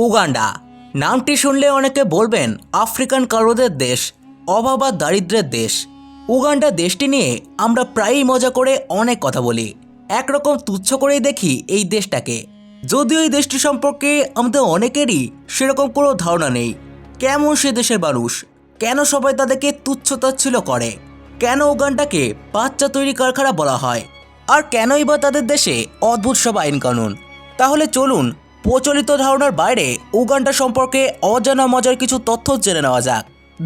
Uganda. নামটি শুনলে অনেকে বলবেন, আফ্রিকান কারোদের দেশ অভাব আর দারিদ্রের দেশ। উগান্ডা দেশটি নিয়ে আমরা প্রায়ই মজা করে অনেক কথা বলি। একরকম তুচ্ছ করেই দেখি এই দেশটাকে। যদিও এই দেশটি সম্পর্কে আমাদের অনেকেরই সেরকম কোনো ধারণা নেই। কেমন সে দেশের মানুষ? কেন সবাই তাদেরকে তুচ্ছ তাচ্ছিল্য করে? কেন উগান্ডাকে বাচ্চা তৈরি কারখানা বলা হয়? আর কেনই বা তাদের দেশে অদ্ভুত সব আইন কানুন? তাহলে চলুন প্রচলিত ধারণার বাইরে উগান্ডা সম্পর্কে অজানা মজার কিছু তথ্য জেনে নেওয়া যাক,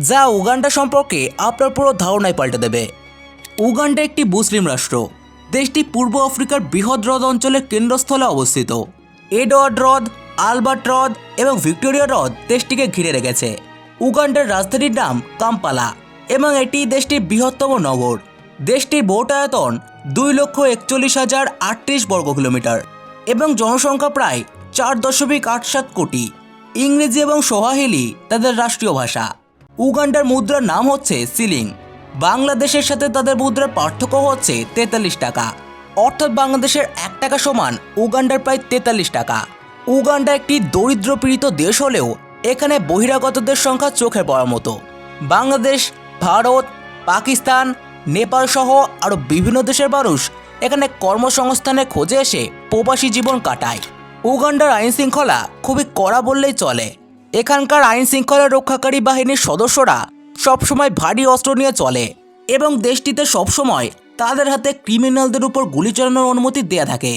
যা উগান্ডা সম্পর্কে আপনার পুরো ধারণায় পাল্টে দেবে। উগান্ডা একটি মুসলিম রাষ্ট্র। দেশটি পূর্ব আফ্রিকার বৃহৎ হ্রদ অঞ্চলের কেন্দ্রস্থলে অবস্থিত। এডওয়ার্ড হ্রদ, আলবার্ট হ্রদ এবং ভিক্টোরিয়া হ্রদ দেশটিকে ঘিরে রেখেছে। উগান্ডার রাজধানীর নাম কাম্পালা এবং এটি দেশটির বৃহত্তম নগর। দেশটির মোট আয়তন দুই লক্ষ একচল্লিশ হাজার আটত্রিশ বর্গ কিলোমিটার এবং জনসংখ্যা প্রায় চার দশমিক আট সাত কোটি। ইংরেজি এবং সোহাহিলি তাদের রাষ্ট্রীয় ভাষা। উগান্ডার মুদ্রার নাম হচ্ছে সিলিং। বাংলাদেশের সাথে তাদের মুদ্রার পার্থক্য হচ্ছে তেতাল্লিশ টাকা। অর্থাৎ বাংলাদেশের এক টাকা সমান উগান্ডার প্রায় তেতাল্লিশ টাকা। উগান্ডা একটি দরিদ্র পীড়িত দেশ হলেও এখানে বহিরাগতদের সংখ্যা চোখে পড়ার মতো। বাংলাদেশ, ভারত, পাকিস্তান, নেপাল সহ আরও বিভিন্ন দেশের মানুষ এখানে কর্মসংস্থানের খোঁজে এসে প্রবাসী জীবন কাটায়। উগান্ডার আইন শৃঙ্খলা খুবই কড়া বললেই চলে। এখানকার আইন শৃঙ্খলা রক্ষাকারী বাহিনীর সদস্যরা সবসময় ভারী অস্ত্র নিয়ে চলে এবং দেশটিতে সবসময় তাদের হাতে ক্রিমিনালদের উপর গুলি চালানোর অনুমতি দেয়া থাকে।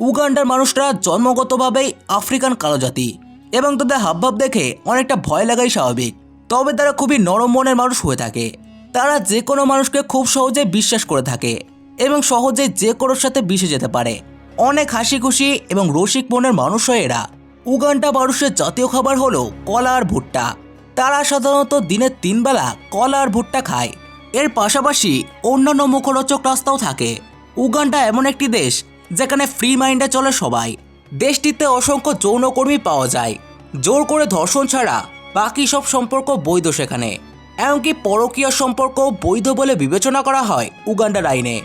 উগান্ডার মানুষরা জন্মগতভাবেই আফ্রিকান কালো জাতি এবং তাদের হাবভাব দেখে অনেকটা ভয় লাগাই স্বাভাবিক। তবে তারা খুবই নরম মনের মানুষ হয়ে থাকে। তারা যে কোনো মানুষকে খুব সহজে বিশ্বাস করে থাকে এবং সহজে যে কারোর সাথে মিশে যেতে পারে। অনেক হাসি খুশি এবং রসিক মনের মানুষ হয় এরা। উগান্ডা মানুষের জাতীয় খাবার হলো কলা আর ভুট্টা। তারা সাধারণত দিনের তিনবেলা কলা আর ভুট্টা খায়। এর পাশাপাশি অন্যান্য মুখরোচক রাস্তাও থাকে। উগান্ডা এমন একটি দেশ যেখানে ফ্রি মাইন্ডে চলে সবাই। দেশটিতে অসংখ্য যৌনকর্মী পাওয়া যায়। জোর করে ধর্ষণ ছাড়া বাকি সব সম্পর্ক বৈধ সেখানে। এমনকি পরকীয় সম্পর্ক বৈধ বলে বিবেচনা করা হয় উগান্ডার আইনে।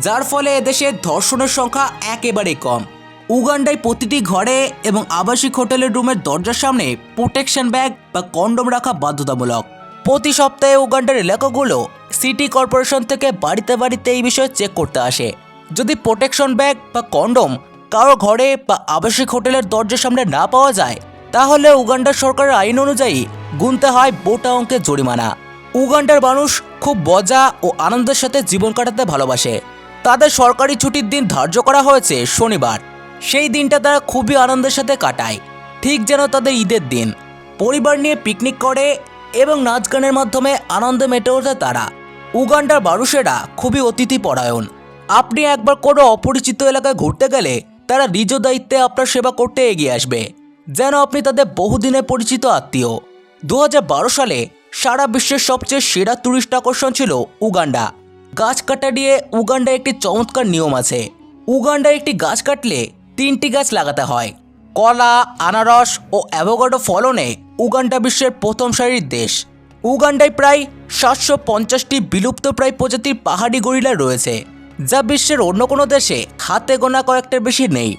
যার ফলে এদেশে ধর্ষণের সংখ্যা একেবারেই কম। উগান্ডায় প্রতিটি ঘরে এবং আবাসিক হোটেলের রুমের দরজার সামনে প্রোটেকশন ব্যাগ বা কন্ডোম রাখা বাধ্যতামূলক। প্রতি সপ্তাহে উগান্ডার এলাকাগুলো সিটি কর্পোরেশন থেকে বাড়িতে বাড়িতে এই বিষয়ে চেক করতে আসে। যদি প্রোটেকশন ব্যাগ বা কন্ডোম কারও ঘরে বা আবাসিক হোটেলের দরজার সামনে না পাওয়া যায়, তাহলে উগান্ডার সরকারের আইন অনুযায়ী গুনতে হয় বোটা অঙ্কের জরিমানা। উগান্ডার মানুষ খুব মজা ও আনন্দের সাথে জীবন কাটাতে ভালোবাসে। তাদের সরকারি ছুটির দিন ধার্য করা হয়েছে শনিবার। সেই দিনটা তারা খুবই আনন্দের সাথে কাটায়। ঠিক যেন তাদের ঈদের দিন। পরিবার নিয়ে পিকনিক করে এবং নাচ গানের মাধ্যমে আনন্দে মেতে ওঠে তারা। উগান্ডার মানুষেরা খুবই অতিথি পরায়ণ। আপনি একবার কোনো অপরিচিত এলাকায় ঘুরতে গেলে তারা নিজ দায়িত্বে আপনার সেবা করতে এগিয়ে আসবে। যেন আপনি তাদের বহুদিনের পরিচিত আত্মীয়। দু হাজার বারো সালে সারা বিশ্বের সবচেয়ে সেরা টুরিস্ট আকর্ষণ ছিল উগান্ডা। গাছ কাটা নিয়ে উগান্ডায় একটি চমৎকার নিয়ম আছে। উগান্ডায় একটি গাছ কাটলে তিনটি গাছ লাগাতে হয়। কলা, আনারস ও অ্যাভোগাডো ফলনে উগান্ডা বিশ্বের প্রথম সারির দেশ। উগান্ডায় প্রায় সাতশো পঞ্চাশটি বিলুপ্তপ্রায় প্রজাতির পাহাড়ি গরিলা রয়েছে, যা বিশ্বের অন্য কোনো দেশে হাতে গোনা কয়েকটার বেশি নেই।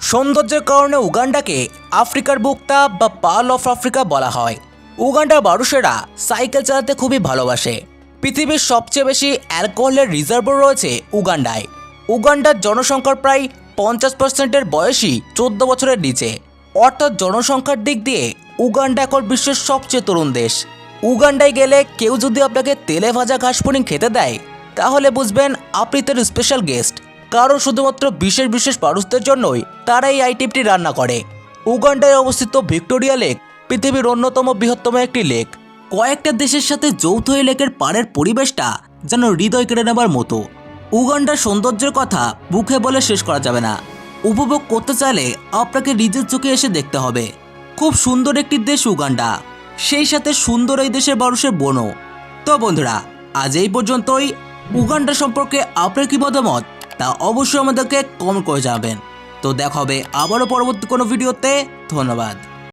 সৌন্দর্যের কারণে উগান্ডাকে আফ্রিকার বুকটা বা পাল অফ আফ্রিকা বলা হয়। উগান্ডার মানুষেরা সাইকেল চালাতে খুবই ভালোবাসে। পৃথিবীর সবচেয়ে বেশি অ্যালকোহলের রিজার্ভও রয়েছে উগান্ডায়। উগান্ডার জনসংখ্যার প্রায় পঞ্চাশ পার্সেন্টের বয়সী চোদ্দ বছরের নিচে। অর্থাৎ জনসংখ্যার দিক দিয়ে উগান্ডা এখন বিশ্বের সবচেয়ে তরুণ দেশ। উগান্ডায় গেলে কেউ যদি আপনাকে তেলে ভাজা ঘাসপুরিং খেতে দেয়, তাহলে বুঝবেন আপনি তার স্পেশাল গেস্ট কারণ শুধুমাত্র বিশেষ বিশেষ মানুষদের জন্যই তারা এই আইটেমটি রান্না করে। উগান্ডায় অবস্থিত ভিক্টোরিয়া লেক পৃথিবীর অন্যতম বৃহত্তম একটি লেক। কয়েকটা দেশের সাথে যৌথ এই লেকের পাড়ের পরিবেশটা যেন হৃদয় কেড়ে নেবার মতো। উগান্ডার সৌন্দর্যের কথা মুখে বলে শেষ করা যাবে না। উপভোগ করতে চাইলে আপনাকে নিজের চোখে এসে দেখতে হবে। খুব সুন্দর একটি দেশ উগান্ডা। সেই সাথে সুন্দর এই দেশের মানুষের বনও। তো বন্ধুরা, আজ এই পর্যন্তই। উগান্ডা সম্পর্কে আপনার কি মতামত? তা অবশ্যই আমাদেরকে কমেন্ট করে জানাবেন। তো দেখা হবে আবারও পরবর্তী কোনো ভিডিওতে। ধন্যবাদ।